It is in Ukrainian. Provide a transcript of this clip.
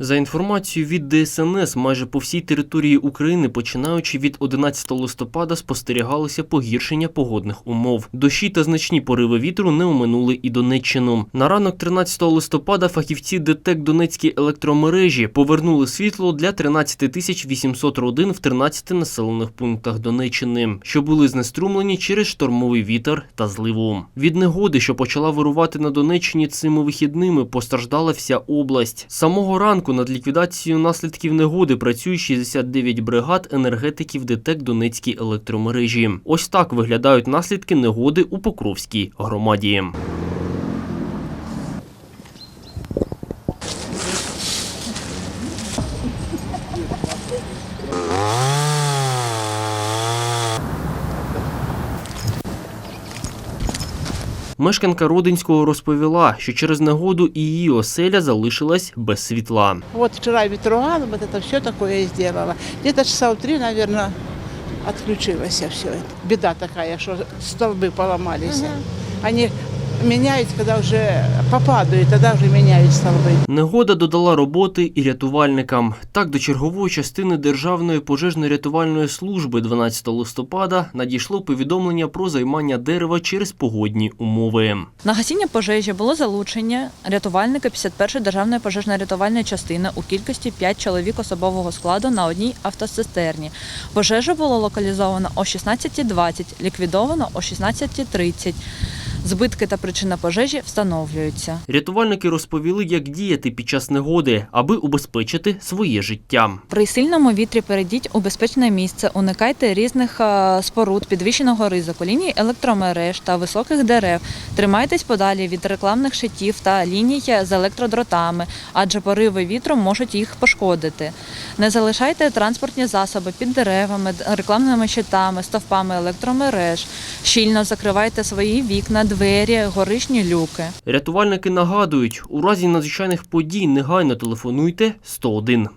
За інформацією від ДСНС, майже по всій території України, починаючи від 11 листопада, спостерігалося погіршення погодних умов. Дощі та значні пориви вітру не оминули і Донеччину. На ранок 13 листопада фахівці ДТЕК Донецькій електромережі повернули світло для 13 тисяч 800 родин в 13 населених пунктах Донеччини, що були знеструмлені через штормовий вітер та зливу. Від негоди, що почала вирувати на Донеччині цими вихідними, постраждала вся область. Самого ранку над ліквідацією наслідків негоди працює 69 бригад енергетиків ДТЕК Донецькій електромережі. Ось так виглядають наслідки негоди у Покровській громаді. Мешканка Родинського розповіла, що через негоду і її оселя залишилась без світла. Вот вчера ветругал, вот это все такое я сделала. Где-то часа в три, наверное, отключилось все это. Беда такая, что столбы поломались. Они меняют, когда уже попадают, тогда уже меняют столбы. Негода додала роботи і рятувальникам. Так, до чергової частини Державної пожежно-рятувальної служби 12 листопада надійшло повідомлення про займання дерева через погодні умови. На гасіння пожежі було залучення рятувальника 51-ї державної пожежно-рятувальної частини у кількості 5 чоловік особового складу на одній автоцистерні. Пожежа було локалізовано о 16.20, ліквідовано о 16.30. Збитки та причина пожежі встановлюються. Рятувальники розповіли, як діяти під час негоди, аби убезпечити своє життя. При сильному вітрі перейдіть у безпечне місце, уникайте різних е, споруд підвищеного ризику, ліній електромереж та високих дерев. Тримайтесь подалі від рекламних щитів та ліній з електродротами, адже пориви вітру можуть їх пошкодити. Не залишайте транспортні засоби під деревами, рекламними щитами, стовпами електромереж. Щільно закривайте свої вікна, двері, горишні люки. Рятувальники нагадують, у разі надзвичайних подій негайно телефонуйте 101.